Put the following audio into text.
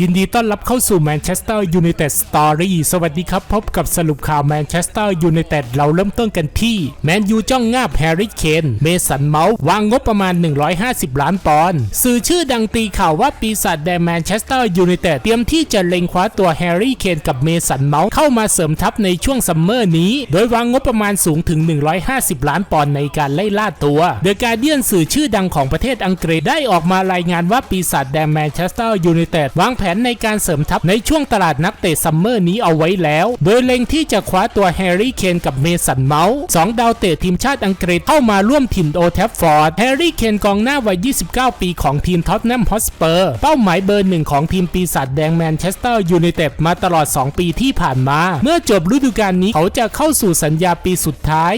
ยินดีต้อนรับเข้าสู่แมนเชสเตอร์ยูไนเต็ดสตอรี่สวัสดีครับ พบกับสรุปข่าวแมนเชสเตอร์ยูไนเต็ดเราเริ่มต้นกันที่ แมนยูจ้องงาบแฮร์รี่เคนเมสันเมาส์วางงบประมาณ 150 ล้านปอนด์สื่อชื่อดังตีข่าวว่าปีศาจแดงแมนเชสเตอร์ยูไนเต็ดเตรียมที่จะเล็งคว้าตัวแฮร์รี่เคนกับเมสันเมาส์เข้ามาเสริมทัพในช่วงซัมเมอร์นี้ โดยวางงบประมาณสูงถึง 150 ล้านปอนด์ในการไล่ล่าตัวเดอะการเดียนสื่อชื่อดังของประเทศอังกฤษได้ออกมารายงานว่าปีศาจแดงแมนเชสเตอร์ยูไนเต็ดวางแผนในการเสริมทัพในช่วงตลาดนักเตะซัมเมอร์นี้เอาไว้แล้ว โดยเล็งที่จะคว้าตัวแฮร์รี่เคนกับเมสันเมาส์สองดาวเตะทีมชาติอังกฤษเข้ามาร่วมทีมโอแทฟฟอร์ดแฮร์รี่เคนกองหน้าวัย 29 ปีของทีมท็อตแนมฮอสเปอร์ เป้าหมายเบอร์หนึ่งของทีมปีศาจแดงแมนเชสเตอร์ยูไนเต็ดมาตลอด 2 ปีที่ผ่านมา เมื่อจบฤดูกาลนี้เขาจะเข้าสู่สัญญาปีสุดท้าย